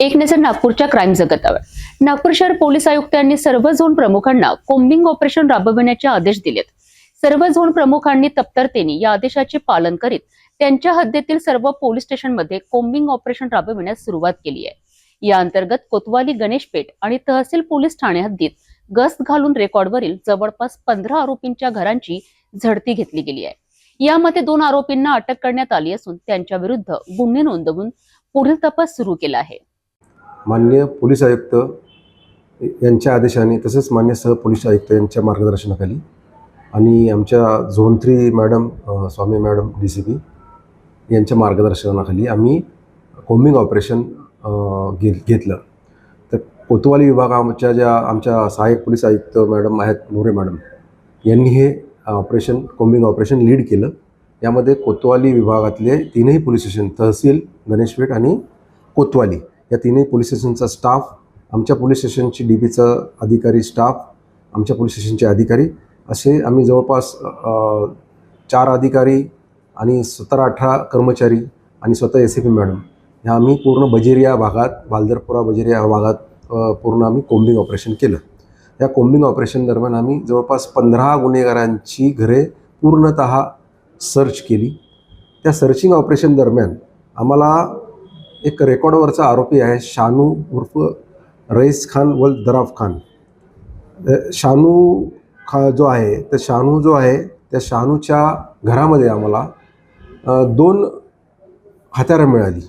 एक नजर नागपूरच्या क्राईम जगतावर. नागपूर शहर पोलीस आयुक्तांनी सर्व झोन प्रमुखांना कोम्बिंग ऑपरेशन राबविण्याचे आदेश दिलेत. सर्व झोन प्रमुखांनी तप्तरतेने या आदेशाचे पालन करीत त्यांच्या हद्दीतील सर्व पोलीस स्टेशनमध्ये कोम्बिंग ऑपरेशन राबविण्यास सुरुवात केली आहे. या अंतर्गत कोतवाली गणेशपेठ आणि तहसील पोलीस ठाणे हद्दीत गस्त घालून रेकॉर्डवरील जवळपास पंधरा आरोपींच्या घरांची झडती घेतली गेली आहे. यामध्ये दोन आरोपींना अटक करण्यात आली असून त्यांच्या विरुद्ध गुन्हे नोंदवून पुढील तपास सुरू केला आहे. मान्य पोलीस आयुक्त यांच्या आदेशाने तसेच मान्य सह पोलीस आयुक्त यांच्या मार्गदर्शनाखाली आणि आमच्या zone three madam Swami madam D C P यांच्या मार्गदर्शनाखाली आम्ही कोम्बिंग ऑपरेशन घे घेतलं. तर कोतवाली विभागाच्या ज्या आमच्या सहाय्यक पोलीस आयुक्त मॅडम आहेत मोरे मॅडम यांनी हे ऑपरेशन कोम्बिंग ऑपरेशन लीड केलं. यामध्ये कोतवाली विभागातले तीनही पोलीस स्टेशन तहसील गणेशपेठ आणि कोतवाली या तीनही पोलीस स्टेशनचा स्टाफ आमच्या पोलीस स्टेशनची डी बीचा अधिकारी स्टाफ आमच्या पोलीस स्टेशनचे अधिकारी असे आम्ही जवळपास चार अधिकारी आणि सतरा अठरा कर्मचारी आणि स्वतः एस सी पी मॅडम. ह्या आम्ही पूर्ण बजेरिया भागात बालदरपुरा बजेरिया भागात पूर्ण आम्ही कोंबिंग ऑपरेशन केलं. या कोंबिंग ऑपरेशन दरम्यान आम्ही जवळपास पंधरा गुन्हेगारांची घरे पूर्णत सर्च केली. त्या सर्चिंग ऑपरेशन दरम्यान आम्हाला एक रेकॉर्डवरचा आरोपी आहे शानू उर्फ रईस खान वल दराफ खान. शानू खा जो आहे तर शानू जो आहे त्या शानूच्या घरामध्ये आम्हाला दोन हत्यारं मिळाली.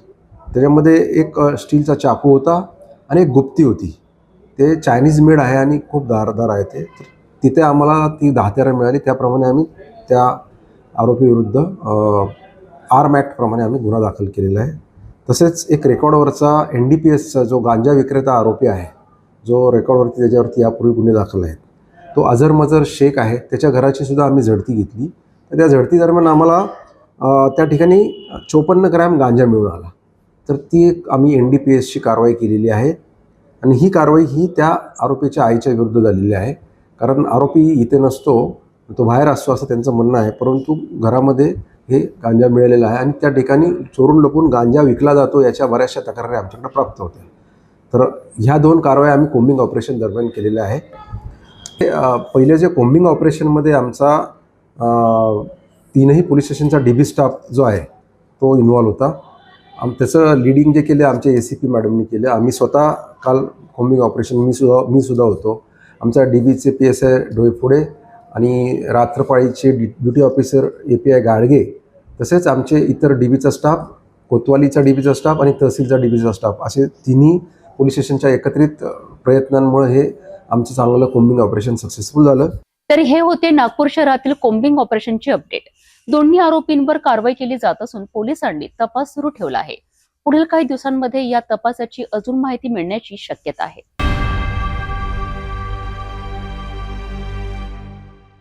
त्याच्यामध्ये एक स्टीलचा चाकू होता आणि एक गुप्ती होती. ते चायनीज मेड आहे आणि खूप धारदार आहे ते. तर तिथे आम्हाला ती हत्यारं मिळाली. त्याप्रमाणे आम्ही त्या आरोपीविरुद्ध आर्म ॲक्टप्रमाणे आम्ही गुन्हा दाखल केलेला आहे. तसेच एक रेकॉर्डवरचा एन डी पी एसचा जो गांजा विक्रेता आरोपी आहे जो रेकॉर्डवरती त्याच्यावरती यापूर्वी गुन्हे दाखल आहेत तो अझर मजर शेख आहे. त्याच्या घराची सुद्धा आम्ही झडती घेतली. तर त्या झडती दरम्यान आम्हाला त्या ठिकाणी चोपन्न ग्रॅम गांजा मिळून आला तर ती एक आम्ही एन डी पी एसची कारवाई केलेली आहे. आणि ही कारवाई ही त्या आरोपीच्या आईच्या विरुद्ध झालेली आहे. कारण आरोपी इथे नसतो तो बाहेर असतो असं त्यांचं म्हणणं आहे. परंतु घरामध्ये हे गांजा मिळालेला आहे आणि त्या ठिकाणी चोरून लपून गांजा विकला जातो याच्या बऱ्याचशा तक्रारी आमच्याकडे प्राप्त होत्या. तर ह्या दोन कारवाया आम्ही कोम्बिंग ऑपरेशन दरम्यान केलेल्या आहे. पहिले जे कोम्बिंग ऑपरेशनमध्ये आमचा तीनही पोलीस स्टेशनचा डी बी स्टाफ जो आहे तो इन्वॉल्व्ह होता. आम त्याचं लिडिंग जे केलं आमच्या ए सी पी मॅडमनी केलं. आम्ही स्वतः काल कोम्बिंग ऑपरेशन मी सुद्धा मी सुद्धा होतो. आमचा डी बीचे पी एस आय डोईफुडे आणि रात्रपाळीचे duty officer A P I Gadge तसेच आमचे इतर डी बीचा स्टाफ कोतवालीचा डी बीचा स्टाफ आणि तहसीलचा डी बीचा स्टाफ असे तिन्ही पोलीस स्टेशनच्या एकत्रित प्रयत्नांमुळे हे आमचं चांगलं कोम्बिंग ऑपरेशन सक्सेसफुल झालं. तर हे होते नागपूर शहरातील कोम्बिंग ऑपरेशनची अपडेट. दोन्ही आरोपींवर कारवाई केली जात असून पोलिसांनी तपास सुरू ठेवला आहे. पुढील काही दिवसांमध्ये या तपासाची अजून माहिती मिळण्याची शक्यता आहे.